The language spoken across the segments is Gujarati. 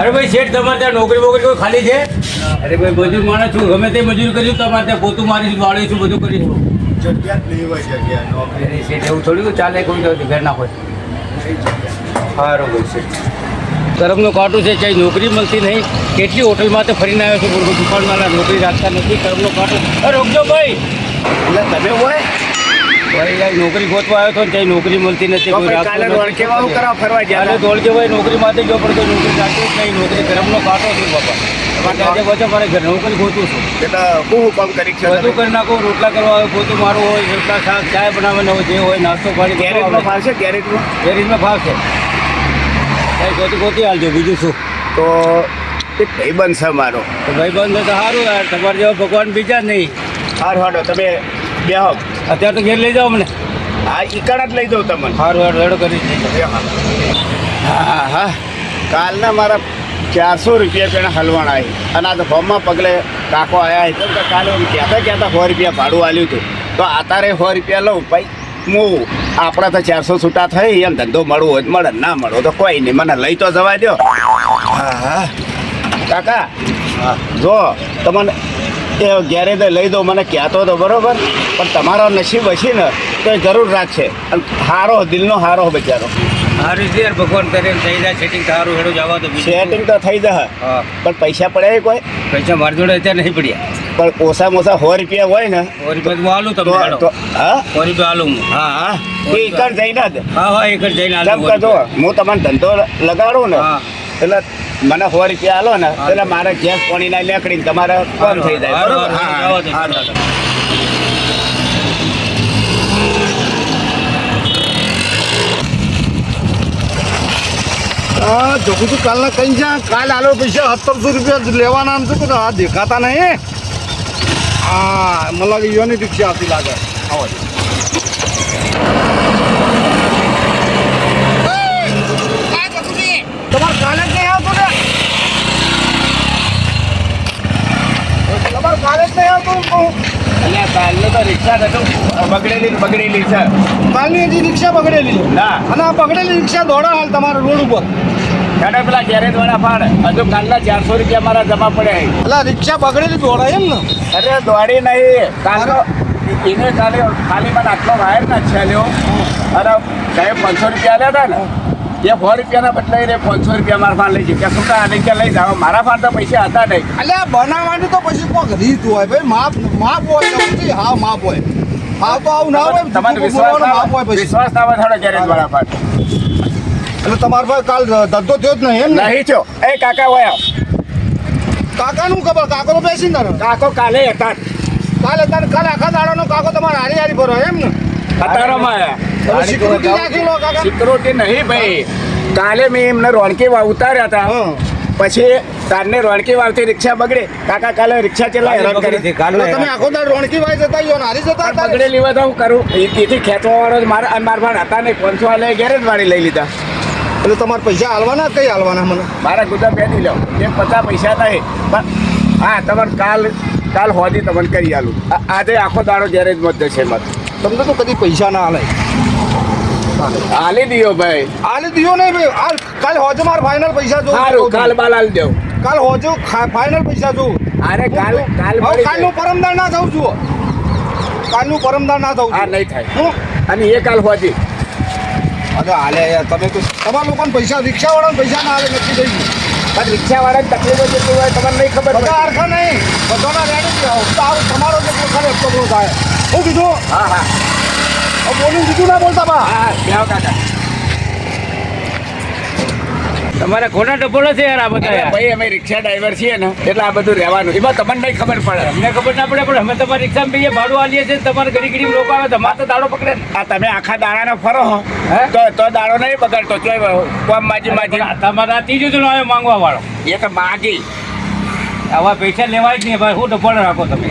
અરે ભાઈ શેઠ તમારે ત્યાં નોકરી બોકરી કોઈ ખાલી છે? અરે ભાઈ મજૂર માણસ છું. ગમે તે મજૂર કર્યું તમારે ત્યાં પોતું મારીશું વાળીશું બધું કરીશું જગ્યા જ નહીં હોય જગ્યા. નોકરી શેઠ એવું થોડું ચાલે કોઈ તો ઘર ના હોય. સારું ભાઈ શેઠ. કરમનું કાંટો છે ક્યાંય નોકરી મળતી નહીં. કેટલી હોટલમાં તો ફરીને આવ્યો છું દુકાનવાળા નોકરી રાખતા નથી. કરમનો કાંટો અરે રોકજો ભાઈ. એટલે તમે હોય? ભાઈ નોકરી ગોતવા આવ્યો હતો ને ત્યાં નોકરી મળતી નથી ભાઈ કાલે ગયા દોડકે ભાઈ નોકરી માટે જો પડતો નોકરી રાખતો જ નહીં નોકરી ગરમનો કાંટો છે બાપા. આજે બધે મારે ઘર નોકરી ગોતું છું. હું કામ કરી બધું કરી નાખો રોટલા કરવા આવે પોતું મારું હોય રોટલા શાક ચાય બનાવવાનો હોય જે હોય નાસ્તો પાણી ગેરેજમાં ફાવશે? ગેરેજમાં? ગેરેજમાં ફાવશે. કઈ ગોતી ગોતી હાલજો બીજું શું? તો એક ભાઈબંધ છે મારો. તો ભાઈ બંધ તો સારું યાર તમારે જેવા ભગવાન બીજા નહીં. હાર હાડો તમે બેહો. અત્યારે તો ઘેર લઈ જાઓ મને હા ઈકડા જ લઈ દઉં તમને. સારું હારું રેડો કરી હા. હા કાલના મારા ચારસો રૂપિયા પેણા હલવાણ આવી અને આ તો ફોર્મમાં પગલે કાકો આવ્યા હતા તો કાલે કહેતા કહેતા સો રૂપિયા ભાડું આલ્યું હતું. તો આતારે સો રૂપિયા લઉં. ભાઈ હું આપણા તો ચારસો છૂટા થઈ એમ ધંધો મળવો હોય મળે. ના મળો તો કોઈ નહીં. મને લઈ તો જવા દો હા હા. કાકા જો તમને એ ગેરેજ લઈ દો મને કહેતો હતો બરોબર પણ તમારો નસીબ હશે ને તો એ જરૂર રાખશે. અને હારો દિલનો હારો બચારો. સારું છે ભગવાન કરે થઈ જાય સેટિંગ સારું હેડો જવા તો સેટિંગ તો થઈ જાય. હા. પણ પૈસા પડે કોઈ? પૈસા મારી જોડે અત્યારે નહીં પડ્યા. પણ ઓછા મોસા સો રૂપિયા હોય ને સો રૂપિયા હું આલું તમને તો હા? સો રૂપિયા આલું હું. હા હા. એ કર જઈને જ. હા હા એક જઈને આલું કરજો. હું તમને ધંધો લગાડું ને. એટલે મને સો રૂપિયા આલો ને એટલે મારે ગેસ પાણી ના લેકડી તમારે કમ થઈ જાય. બરોબર. જોખું તું કાલના કઈ જ્યાં કાલ આલો પૈસા સત્તરસો રૂપિયા લેવાના આમ શું કે આ દેખાતા નહીં હા. મને લાગે યોની રિક્ષા આવતી લાગે. આવો તમારે કાલે જ નહીં આવતું ને કાલે જ નહીં આવતું ને કહું. તો રિક્ષા નતું બગડેલી બગડેલી છે. કાલની હજી રિક્ષા બગડેલી. છે ના. અને આ બગડેલી રિક્ષા દોડા હાલ તમારા રોડ ઉપર. હેડો પેલા ગેરેજ વાળા હજુ કાલના ચારસો રૂપિયા મારા જમા પડ્યા છે. એટલે રિક્ષા બગડેલી દોડાય એમ ને? અરે દોડી નહીં. કાલનો એને કાલે ખાલી મને આટલો વાયર ના છેલ્યો અરે સાહેબ પાંચસો રૂપિયા આવ્યા હતા ને? એ સો રૂપિયાના બદલે રે પાંચસો રૂપિયા મારા ફાન લઈ જાય કે શું આને કે લઈ જાવ મારા ફાન તો પૈસા હતા નહીં. એટલે આ બનાવવાની તો પછી કોઈક રીત હોય ભાઈ. માપ માપ હોય હા માપ હોય. હા તો આવું ના હોય તમારે વિશ્વાસ માપ હોય પછી. વિશ્વાસ ના હોય થોડો ગેરેજ વાળા ફાન એટલે તમારા ભાઈ કાલ ધંધો થયો જ નહીં એમ નહીં થયો. એ કાકા વયા કાકાનું ખબર? કાકો તો બેસી ને કાકો કાલે હતા. કાલે તારે કાલે આખા દાડાનો કાકો તમારે હારી હારી ભરો એમ ને? અતારામાં તમે સિક્યુરિટી નહીં ભાઈ. કાલે મેં એમને રોણકી ઉતાર્યા હતા. હા. પછી તારને રોણકી વાવથી રિક્ષા બગડે. કાકા કાલે રિક્ષા ચલા હેરાન કરી. હતી, કાલે તમે આખો દાડ રોણકી વાય જતા યો ને હારી જતા બગડે હતા? તો હું કરું. એથી ખેંચવા વાળો મારા અને મારા ભાણ હતા નહીં. પાંચસો વાલે ગેરેજ વાળી લઈ લીધા. એટલે તમારે પૈસા હાલવાના કઈ હાલવાના મને? મારા ગુદા બેઠી લો એક પચાસ પૈસા થાય પણ હા તમારે કાલ કાલ હોદી તમને કરી આલું. આજે આખો દાડો ગેરેજમાં જ જશે મત તમને તો કદી પૈસા ના હાલે. હાલી દિયો ભાઈ. આલી દિયો નહીં ભાઈ. આ કાલ હોજો માર ફાઇનલ પૈસા જો સારું કાલ બાલ હાલ દેવ કાલ હોજો ફાઇનલ પૈસા જો અરે કાલ કાલ કાલનું જાય. પરમદાર ના થઉં છું કાલનું પરમદાર ના થઉં હા નહીં થાય. હું અને એ કાલ હોજી. અરે હાલે યાર તમે તો તમારા લોકોને પૈસા રિક્ષાવાળાને પૈસા ના આવે નથી થઈ પણ રિક્ષા તકલીફો જેટલી હોય તમને નહીં ખબર બધા. હરખા નહીં. બધાના રેડી રહો. તમારો જેટલો ખરે એટલો બધો થાય. હું કીધું હા હા. હવે બીજું ના બોલતા બા. હા બેહો કાકા. તમારે કોના ટપોલો છે યાર આ બધા ભાઈ અમે રિક્ષા ડ્રાઈવર છીએ ને એટલે આ બધું રહેવાનું એમાં તમને નહીં ખબર પડે. અમને ખબર ના પડે પણ અમે તમારી રિક્ષામાં બી ભાડું આલીએ છીએ તમારે ઘડી ઘડી લોકો આવે તો તો દાડો પકડે. આ તમે આખા દાડાનો ફરો હો. હે? તો તો દાડો નહીં બગડતો ચોય કોમ માજી માજી. તમારા ત્રીજું ત્રીજો જણો આવ્યો માંગવા વાળો. એ તો માગી. આવા પૈસા લેવાય જ નહીં ભાઈ શું ટપોળો રાખો તમે?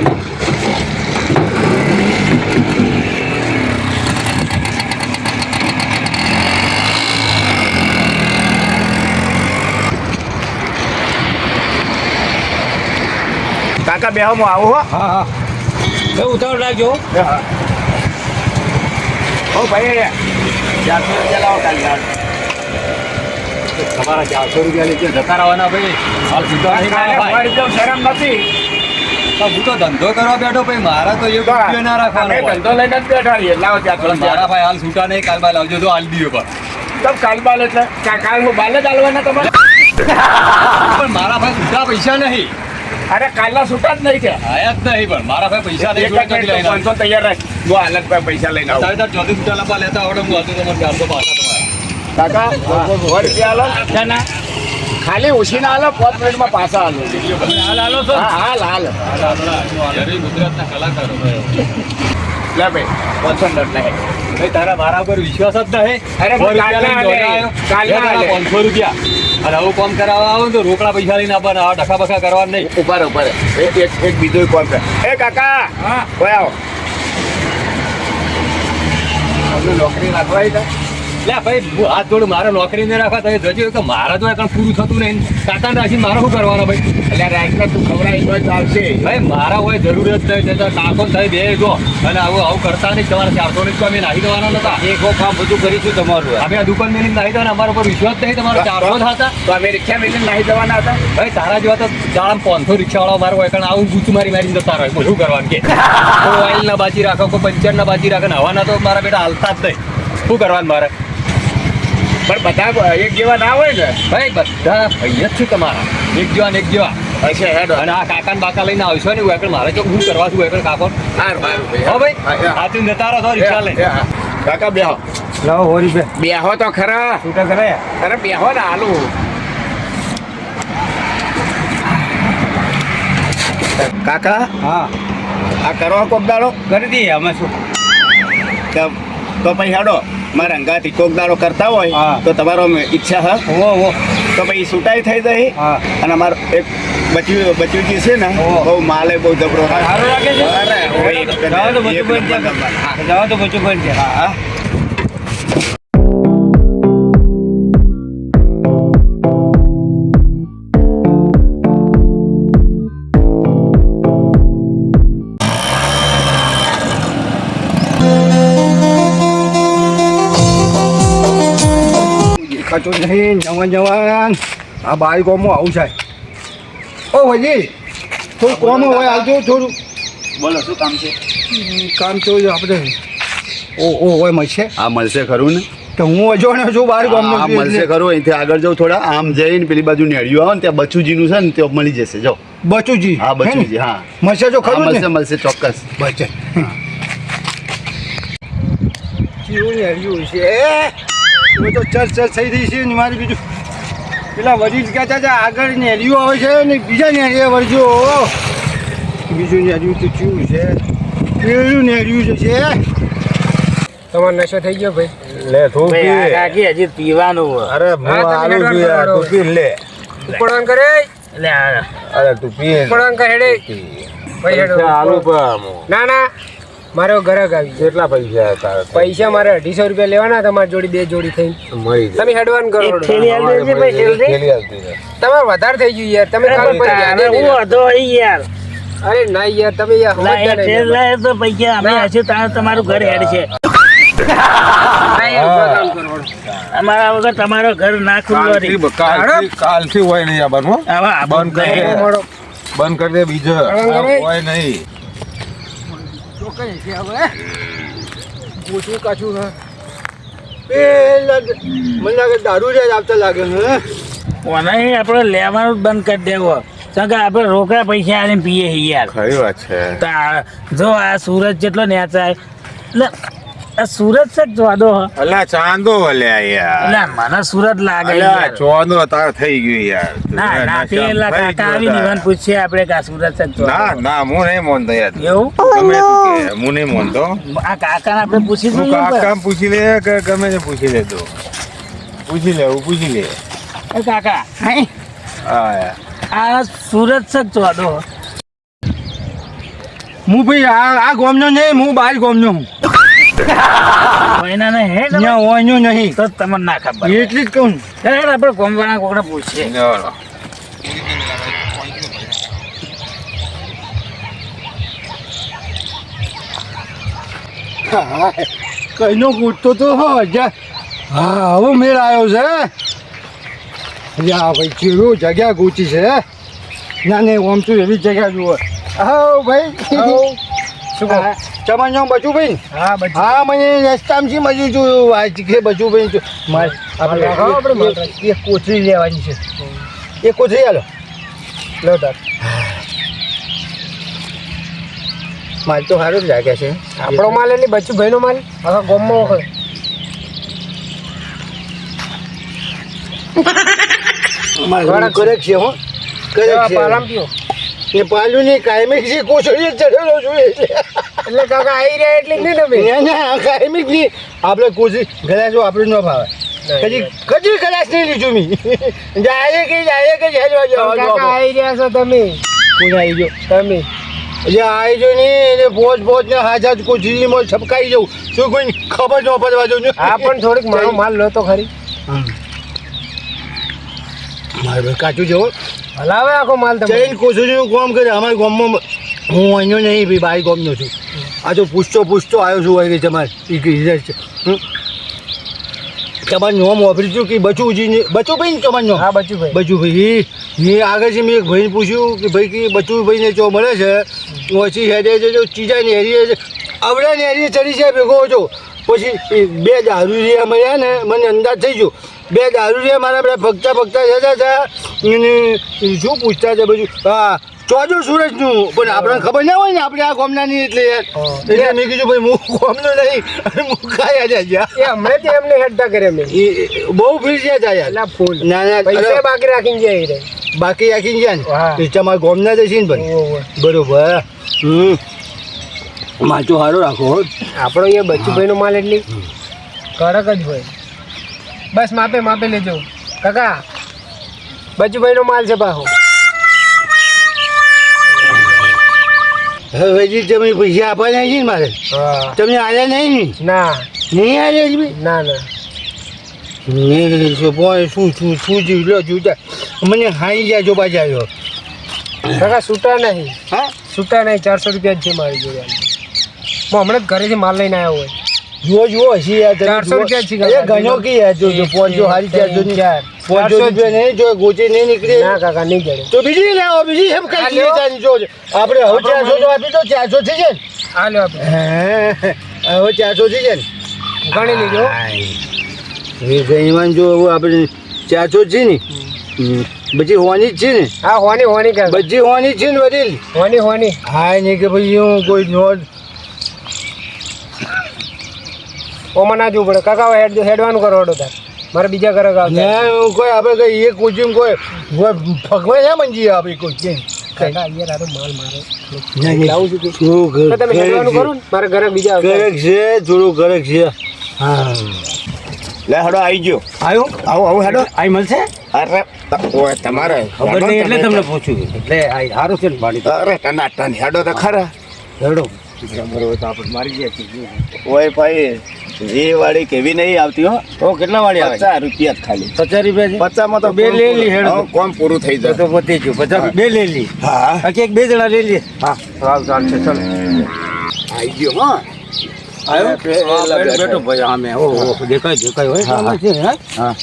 કાકા બે હું આવું હો. હા હા. એ ઉતાવળ રાખજો ઓ ભાઈ ચારસો રૂપિયા લાવો કાલે તમારા ચારસો રૂપિયા લઈ જતા રહેવાના ભાઈ. હાલ છૂટા નહીં કાલે મારા સો ભાઈ. રૂપિયા શરમ નથી. હું તો ધંધો કરવા બેઠો ભાઈ. મારા તો એ રૂપિયો ના રાખવાનો ધંધો લઈને જ બેઠા રહીએ લાવો પણ મારા ભાઈ હાલ છૂટા નહીં કાલ બાલ આવજો તો હાલ દીયો પણ. તમ કાલ બાલ એટલે કાલ હું બાલે જ આલવાના તમારે? પણ મારા ભાઈ છૂટા પૈસા નહીં. અરે કાલના છૂટા જ નહીં કે આયા જ નહીં પણ મારા ભાઈ પૈસા નહીં જોડે જ લઈને પાંચસો તૈયાર રાખ. હું હાલત પર પૈસા લઈને આવું. તારે તાર ચોથી છૂટા લાપા લેતા આવડે હું હતું તમારે ચારસો પાછા તમારા. કાકા સો રૂપિયા આલો. ના ખાલી ઉછીના આલો પાંચ મિનિટમાં પાછા આલો. હાલ હાલો છો હા હાલ હાલ. ગુજરાતના કલાકારો લે ભાઈ પાંચસો નોટ લે તારા મારા ઉપર વિશ્વાસ જ નહીં. અરે સો કાલના રૂપિયા લઈને આલે, દોડ્યા આવ્યો. કાલના લે તારા આલે. પાંચસો રૂપિયા. અને આવું કામ કરાવવા આવો ને તો રોકડા પૈસા લઈને આપવાના આ ડખા બખા કરવા નહીં. ઉપર ઉપર એક એક એક બીજો કોલ કર એ કાકા હા. કોઈ આવો. નોકરી રાખવા હતા લે ભાઈ હાથ જોડું મારે નોકરી નહીં રાખવા તમે જોજો કે મારા તો એકણ પૂરું થતું નહીં. કાકાને રાખીને મારે શું કરવાનું ભાઈ? એટલે રાખને તું ખવડાવી તો ચાલશે ભાઈ મારા હોય જરૂરત નહીં તો ટાંકો થઈ બે જો. અને આવું આવું કરતા નહીં તમારે ચારસો ની અમે નાહી દેવાના નતા. એક કામ બધું કરીશું તમારું અમે આ દુકાન મેલી નાહી દેવાના અમારા પર વિશ્વાસ નહીં તમારો ચારસો જ હતા તો અમે રિક્ષા મેળવીને નાહી જવાના હતા? ભાઈ તારા જેવા તો જાણ પાંચસો રિક્ષાવાળા મારો હોય કારણ આવું ગૂંચ મારી મારી જતા રહે શું કરવાનું કે. ઓઇલ ના બાજી રાખો કોઈ પંચર ના બાજી રાખો હવાના તો મારા બેટા હાલતા જ નહીં. શું કરવાનું મારે? પણ બધા એક જેવા ના હોય ને ભાઈ બધા ભાઈ જ છે તમારા. એક જેવા ને એક જેવા. હશે હેડ. અને આ કાકા બાકા લઈને આવશો ને આગળ મારે તો હું કરવા છું આગળ કાકો. હા હાર હો ભાઈ હાથી જતા રહો તો રિક્ષા લઈને. કાકા બેહો. લાવો સો બે બેહો તો ખરા. છૂટા કરાયા અરે બેહો ને આલુ કાકા હા. આ કરો કોક દાડો કરી દઈએ અમે શું? તો તો પછી હેડો. મારા અંગાથી કોક દાડો કરતા હોય તો તમારો ઈચ્છા હા હો હો તો પછી સુટાઈ થઈ જાય. હા. અને અમારો એક બચ્યું બચ્યુજી છે ને. બહુ માલે બહુ જબરો જાઓ તો નંબર. હા. છે તો છે. દેખાતું નહીં જવાન જવાન. આ બાઈ કોમો આવું છે. ઓ ભાઈ થોડું કોમ હોય આવજો થોડું. બોલો શું કામ છે? કામ તો આપણે ઓ ઓ હોય મળશે. હા મળશે ખરું ને? તો હું અજોણ્યો છું બાર ગામનો હા છું મળશે. ખરું. અહીંથી આગળ જાઉં થોડા આમ જઈને પેલી બાજુ નેડિયું આવે ને ત્યાં બચુજીનું છે ને ત્યાં મળી જશે જો. બચુજી હા બચુજી હા. મળશે જો ખરું મળશે ને? મળશે ચોક્કસ. બચે. કેવું નેરિયું છે? હું તો ચર્ચ ચર્ચ થઈ રહી છે ને મારી બીજું પેલા વડીલ કહેતા હતા આગળ નેરિયો આવે છે ને બીજા નેરિયા વળજો. બીજું નેરિયું તો કેવું છે. પેલું નેરિયું જે છે તમારો નશો થઈ ગયો ભાઈ? લે તું કાકી હજી પીવાનું અરે હું આલું છું યાર, તું પી લે. ઉપડાન કરે? લે અરે તું પી. ઉપડાન કરે હેડે. ભાઈ હેડો. ના ના. મારો ગ્રાહક આવી ગયો. કેટલા પૈસા હતા પૈસા મારે અઢીસો રૂપિયા લેવાના તમારી જોડી બે જોડી થઈ મળી તમે હેડવાન કરો. તમારે વધારે થઈ ગયું યાર. તમે કાલ પર હું હતો અહીં યાર. અરે ના યાર તમે યાર તો પૈસા અમે હશે તારે તમારું ઘર હેડ છે. અમારા વગર તમારો ઘર ના ખુલ્લો કાલથી કાલથી હોય નહીં આ બંધ કરી દે. બંધ કરી દે બીજો. હોય નહીં. કઈ છે હવે? પૂછવું કાચું હા. પેલા મને લાગે દારૂ જ આપતા લાગે ને કોને આપણે લેવાનું બંધ કરી દેવો. કારણ કે આપણે રોકડા પૈસા આવીને પીએ છીએ યાર. ખરી વાત છે. તો આ- જો આ સુરત જેટલો નેચાય એટલે સુરત છે ચોદો અલા ચાંદો અલ્યા યાર. ના મને સુરત લાગે અલ્યા ચોદો તાર થઈ ગયું યાર. ના ના તે પેલા કાકા ગયો નિવાન. પૂછીએ આપણે કા સુરત છે ચોદો ના ના હું નહીં મોનતો યાર. એવું? તમે હું નહીં માનતો. આ કાકાને આપણે પૂછી દઉં કાકા પૂછી લે કે ગમે તે પૂછી લે તું? પૂછી લે હું પૂછી લે. એ કાકા હા? આ સુરત છે ચોદો હું ભાઈ આ આ ગોમનો નહીં હું બાર ગોમનો હું. કોઈના ને હે નહીં. તો તમને ના ખબર એટલી જ કહું યાર આપણે ગોમવાળા કોકને પૂછીએ. ચાલો કઈનો પૂછતો તો હા હા હવે મેળ આવ્યો છે. યા ભાઈ કેવું જગ્યા ગોચી છે. ના નહીં ઓમ છું એવી જગ્યા જુઓ. હા ભાઈ. શું કહો? ચમન બચું ભાઈ હા બધું હા મને રસ્તામાંથી મજુ જોયું આ કે બચું ભાઈ જો મારે આપણે એક કોથળી લેવાની છે. એક કોથળી હાલો. લો તાર. માલ તો સારું જ લાગે છે. આપણો માલ એટલે બચ્ચું ભાઈનો માલ? આખા ગોમમાં હોય. ઘણા કરેક છે હો. કરેક છે. પાલામ પીઓ એ પાલું ની કાયમિક છે કોથળી જ ચડેલો છું એટલે. કાકા આવી રહ્યા એટલે જ નહીં તમે? ના ના કાયમિકની આપણે કોથળી ગલાસ આપણે ન ભાવે. કદી કદી ગલાસ નહીં લીધું મી. જાય કે જાય કે જાય પણ કાકા આવી રહ્યા છો તમે? કોણ આવી ગયો? તમે? એટલે આવી જો ને એટલે પોચ પોચ ને હાથ કોથળીમાં છપકાઈ જવું શું કોઈ ખબર ન પડવા દઉં આ પણ થોડીક મારો માલ લો તો ખરી. મારે કાચું જવો હલાવે આખો માલ તમે જઈને કોશું છું કોમ કરે. અમારા ગામમાં હું અહીંનો નહીં ભાઈ બાઈ ગામનો છું. આ જો પૂછતો પૂછતો આવ્યો છું હોય કે તમારે એ કીધું છે. હમ? નોમ વાપરી છું કે બચુજી બચુ ભાઈ ને તમારું નોમ? હા બચુ ભાઈ બચુ ભાઈ મેં આગળથી મેં એક ભાઈને પૂછ્યું કે ભાઈ કે બચુ ભાઈને જો મળે છે ઓછી હેડે છે જો ચીજા ને હેરીએ છે આવડા ને હેરીએ ચડી છે ભેગો છો પછી બે બે દારૂરિયા મળ્યા ને મને અંદાજ થઈ ગયો. બે દારૂરિયા મારા બધા ભગતા ભગતા જતા હતા શું પૂછતા છે બધું? હા ચોજો સુરજનું. પણ આપણને ખબર ના હોય ને આપણે આ ગોમના નહીં એટલે એટલે મેં કીધું ભાઈ હું ગોમનો નહીં અને હું ખાયા અમે એ હમણાં તે એમને હેડતા કરે મેં બહુ ફીર છે યાર. ના ફૂલ. ના ના પૈસા બાકી રાખીને જાય રે બાકી રાખીને જાય ને? તમારા ગામના જ છે ને ભાઈ બરોબર. હમ. માચો સારો રાખો આપણો એ બચ્ચુભાઈનો માલ એટલે કડક જ હોય. બસ માપે માપે લેજો. કાકા બચ્ચુભાઈનો માલ છે પાછો. હવે હજી તમે પૈસા આપવાના છે ને મારે? તમે આવ્યા નહીં ને? ના. નહીં આવ્યા છે ના ના. નહીં શું શું શું જીવ લો જુદા મને હાઈ જાય જો જાય આવ્યો કાકા છૂટા નહીં. હા? છૂટા નહીં ચારસો રૂપિયા જ છે મારી જોડે. હું હમણાં જ ઘરેથી માલ લઈને આવ્યો હોય. જુઓ જુઓ હસી યાર ચારસો રૂપિયા છે ઘણો કે યાર જો જો હારી ચારસો ની. પોંચો રૂપિયા નહીં જો ગોચી નહીં નીકળે. ના કાકા નહીં જડે. તો બીજી લાવો બીજી એમ કઈ હા, જાય જો આપણે હવે ચારસો તો આપી દો ચારસો થઈ જાય આ લો હવે ચારસો થઈ જાય ને. ગણી લેજો. એ ગઈવાન જો હવે આપણે ચારસો છે ને. બધી હોવાની જ છે ને. હા હોની હોની કાકા બધી હોવાની છે ને વડીલ હોની હોની. હા નહીં કે ભાઈ હું કોઈ નોટ ઓમાં ના જવું પડે કાકા હેડ હેડવાનું કરો હડો તાર. મારે બીજા ઘરે આવતા કોઈ આપણે કઈ એ કોચિંગ કોઈ ભગવાન ના મંજી આપણે કોચિંગ કાકા યાર આરો માલ મારે. લાવું છું કે? તમે હેડવાનું કરો ને? મારે ઘરે બીજા આવતા ગરક છે થોડું ગરક છે. હા. લે હડો આવી ગયો. આવ્યો આવો આવો હેડો. આઈ મળશે? અરે ઓય તમારે ખબર નહીં એટલે તમને પૂછ્યું એટલે આ સારું છે ને પાણી અરે ટના ટન હેડો તો ખરા. હેડો. ઓય ભાઈ એ વાળી કેવી નહીં આવતી હો તો કેટલા વાળી આવે? પચાસ રૂપિયા જ ખાલી. પચાસ રૂપિયા પચાસ પચાસમાં તો બે લઈ હેડ. હેડો. હા, કોમ પૂરું થઈ જાય? તો પતી ગયું. પચાસ બે લઈ લી. હા. એક બે જણા લઈ લે. હા. સારું ચાલશે ચાલો આવી ગયો હા. બેઠો બેઠો. ભાઈ આમે. ઓ ઓ, દેખાય દેખાય હોય હા, હા.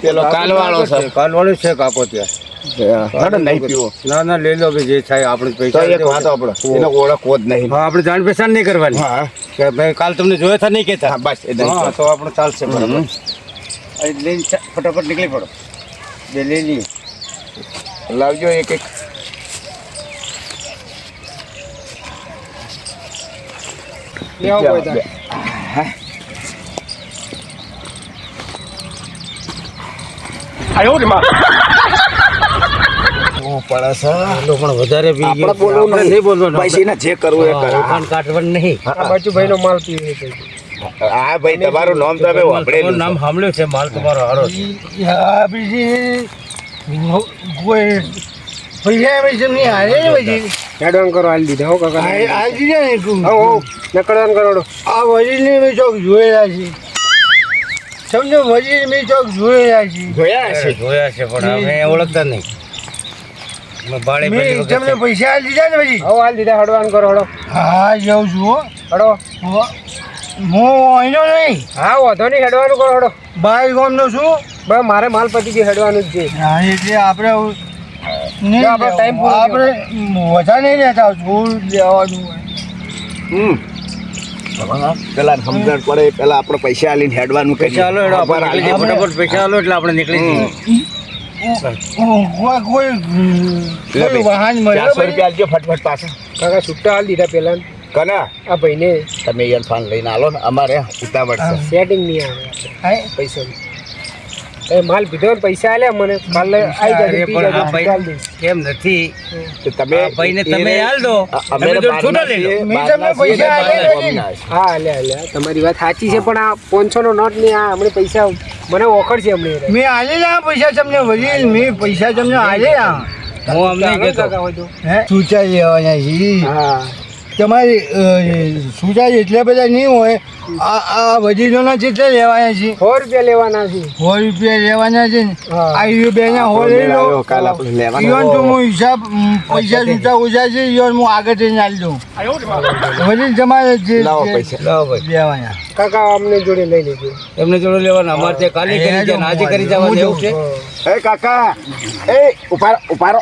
પેલો કાલવાળો છે. કાલવાળો છે કાકો ત્યાં. નહીં પીવો. ના ના લઈ લો ભાઈ જે થાય આપણે તો પૈસા એક વાત આપણે એને ઓળખવો જ નહીં. હા આપણે જાણ પૈસા નહીં કરવાની. હા. કે ભાઈ કાલ તમને જોયા હતા નહીં કેતા હા બસ એ હા તો આપણે ચાલશે બરાબર. હમ. અહીં લઈને ચા- ફટાફટ નીકળી પડો. બે લઈ લઈએ લાવજો એક એક. લે આવો કોઈ તાર. પડે છે. એટલો પણ વધારે પી ગયો આપણે બોલવું નહીં. બોલવાનું ભાઈ એને જે કરવું એ કરે. ખાન કાઢવાનું નહીં. આ ભાઈનો માલ પીવે છે. હા ભાઈ તમારું નામ તો અમે વાપરેલું નામ સાંભળ્યું છે માલ તમારો હારો છે. આ બીજી કોઈ પૈસા પૈસા નહીં હારે ને પછી. હેડવાનું કરો હાલ દીધા હો કાકા. આ આ જીજે ને તું. હો નકળવાનું કરો આ મેં ચોક જોયેલા છે. સમજો વજીર મેં ચોક જોયેલા છે. જોયા અરે, જોયા છે પણ અમે ઓળખતા નહીં. મેં તમને પૈસા લીધા ને પછી? હો હાલ દીધા હડવાનું કરો હડો હા જાઉં છું હો. હડો હું. અહીંનો નહીં. હા વાંધો નહીં હેડવાનું કરો હડો બાર ગામનો છું. બસ મારે માલ પતી ગયો હેડવાનું જ છે. હા એટલે આપણે નહીં આપણો પૂરો આપણે વધારે નહીં રહેતા લેવાનું હમ. પેલા સમજણ પડે પેલા આપણે પૈસા આલીને હેડવાનું કરીએ. ચાલો હેડો આલી. ફટાફટ પૈસા આલો એટલે આપણે નીકળી જઈએ. તમે યરફાન લઈને આલો ને અમારે ઉતાવળ સેટિંગ નહીં આવે. પૈસા એ માલ પીધો ને પૈસા આલ્યા મને કાલે આવી જાય પણ આ ભાઈ કેમ નથી? તો તમે આ ભાઈને તમે હાલ દો. અમે તમે તો છૂટો લે. લો. તમને પૈસા છીએ. હા હાલ્યા હાલ્યા તમારી વાત સાચી છે પણ આ પાંચસો નો નોટ નહીં આ હમણાં પૈસા મને ઓખડ છે હમણાં મેં આલેલા પૈસા તમને વજીલ મેં પૈસા તમને આ. હું અમને ચાલો કહેતો તો. હે સૂચા લેવાના છે હા. તમારી સૂચા એટલા બધા નહીં હોય આ આ વજીરોના જેટલા લેવાના છે? સો રૂપિયા લેવાના છે. સો રૂપિયા લેવાના છે આવી હા. આ ઈ બે ના હો લઈ લો. આવ્યો, કાલ આપણે લેવાના. ઈવન તો હું હિસાબ પૈસા જૂતા ઓછા છે ઈવન હું આગળ જઈને આવી દઉં. વડીલ તમારે જે પૈસા. લાવો લેવાના. કાકા અમને જોડે લઈ લેજો. એમને જોડે લેવાના. અમારે ત્યાં કાલે કરી જાય ને આજે કરી જવાનું એવું છે. એ કાકા. એ ઉપાડો ઉપાડો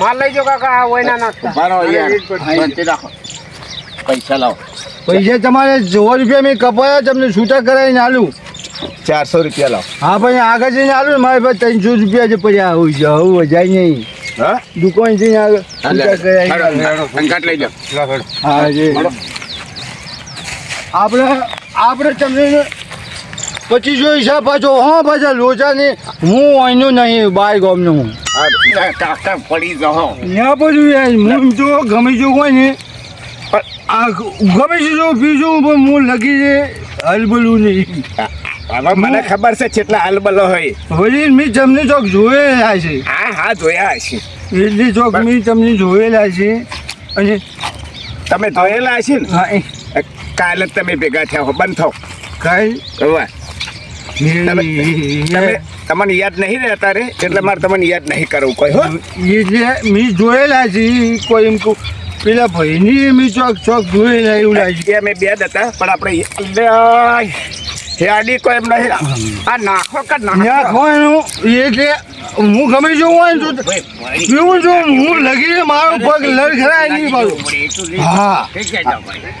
માલ લઈ જાઓ કાકા આ વયના ના નાખતા ઉપાડો અહીંયા. રાખો પૈસા લાવો. પૈસા તમારે સો રૂપિયા મેં કપાયા તમને છૂટા કરાવીને આલું. ચારસો રૂપિયા લાવો. હા ભાઈ આગળ જઈને આલું ને મારી પાસે ત્રણસો રૂપિયા જે પડ્યા. હોય છે હવે જાય નહીં. હા? દુકાન જઈને આગળ છૂટા કરાવીને આલું. સંકાટ લઈ જાઓ હા જી. આપણે આપણે તમને પચીસો હિસાબ પાછો હા પાછા લોચા ને હું અહીંનું નહીં બાર ગોમનું હું. કાકા પડી જાઓ ત્યાં બધું હું જો ગમે તે હોય ને આ ગમે છે જો પીશું પણ હું લગી છે હલબલું નહીં. હવે મને ખબર છે કેટલા હલબલો હોય. વળી મેં તમને ચોક જોયેલા છે. હા હા જોયા છે એટલે ચોક મેં તમને જોયેલા છે. અને તમે જોયેલા છે ને? હા કાલે તમે ભેગા થયા હો બંધ થાવ કઈ? હવે. તમે તમને યાદ નહીં રહેતા રે એટલે મારે તમને યાદ નહીં કરવું કોઈ હો. એટલે મેં જોયેલા છે કોઈ એમ કહું પેલા ભાઈની એમ ચોક ચોક જોયેલા એવું લાગે કે અમે બે હતા પણ આપણે હેડી કોઈ એમ નહીં. આ નાખો કે નાખો? એનું એ કે હું ગમે જોઉં હોય તો એવું જો હું લગી મારો પગ લડખરાય નહીં મારું હા.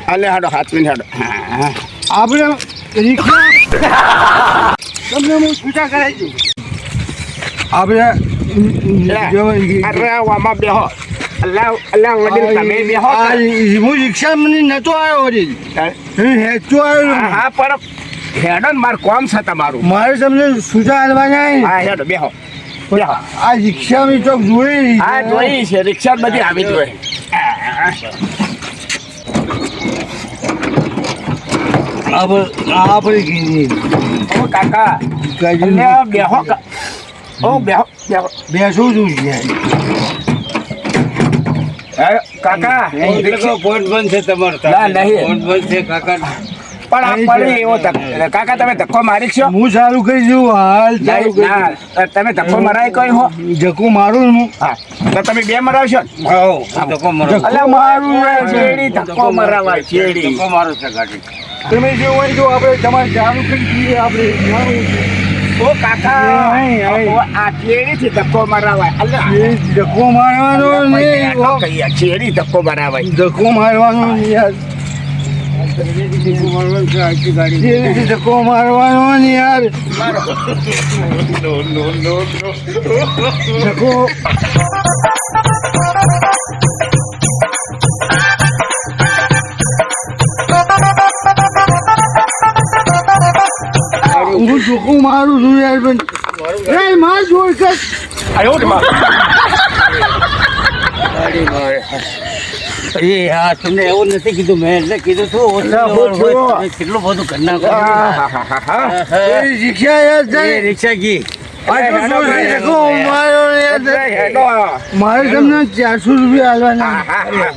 અલે હાડો હાથ મિનિટ હાડો. આપણે તમને હું છૂટા કરાવી દઉં? આપણે અરે આમાં બેહો. અલ્લાહ અલ્લાહ વડીલ તમે બેહો હું રિક્ષા મને નતો આવ્યો વડીલ હેચો હા આવ્યો હા, પણ હેડો ને કોમ છે તમારું. મારે તમને છૂટા હાલવાના હા હેડો બેહો. આ રિક્ષા મેં ચોક જોઈ હા જોઈ છે. રિક્ષા બધી આવી જ હોય આપણે કાકા. બેહો બેહો બેહો. બેસું છું કાકા? એટલે બંધ છે તમારો ના, નહીં. પોઈન્ટ બંધ છે કાકા. પણ આ પડી એવો કાકા તમે ધક્કો મારી છો? હું સારું કહી દઉં હાલ કરી ના તમે ધક્કો મરાય કોઈ હો? જકું મારું હું હા. તો તમે બે મરાવશો? ધક્કો મારો અલ્યા મારું. યાર, ધક્કો મરાવાય ચેડી ધક્કો મારો છે ગાડી તમે જે હોય જો આપણે તમારે જાણું કરી આપણે મારું ઓ કાકા. ઓ આ ચેડીથી ધક્કો મરાવાય. અલ્યા એ ધક્કો મારવાનો નહીં આટલો કહીએ, ચેડી ધક્કો મરાવાય? ધક્કો મારવાનો યાર. ધક્કો મારવાનો યાર. ધક્કો. હું ધક્કો મારું છું યાર પણ એ માર જોર કર ગાડી મારે. એ હા તમને એવું નથી કીધું. મેં એટલે કીધું. તમે કેટલું બધું ઘરના કરો. રિક્ષા યાર એ જાય. રિક્ષા શું યાર હેડો. મારે તમને ચારસો રૂપિયા હાલવાના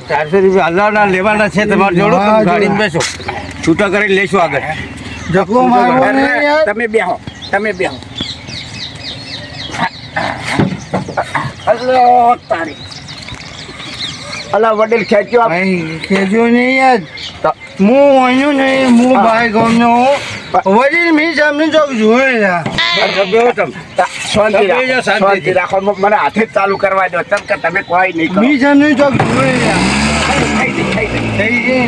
ચારસો રૂપિયા હલાવના લેવાના છે. તમારે જોડો તમે બેસો. છૂટા કરીને લેશું આગળ. ધક્કો મારવો નહીં તમે બેહો તમે બેહો. અલ્લો તારી. અલા વડીલ ખેંચ્યો ખેજો નહીં યાર હું અહીંયું નહીં હું ભાઈ ગમનો વડીલ મી સામને ચોક જોયે યાર તા- શાંતિ તમે રાખો. મને હાથે ચાલુ કરવા દો. તમ કે તમે કોઈ નહીં મી સામને ચોક જોયે થઈ ગઈ,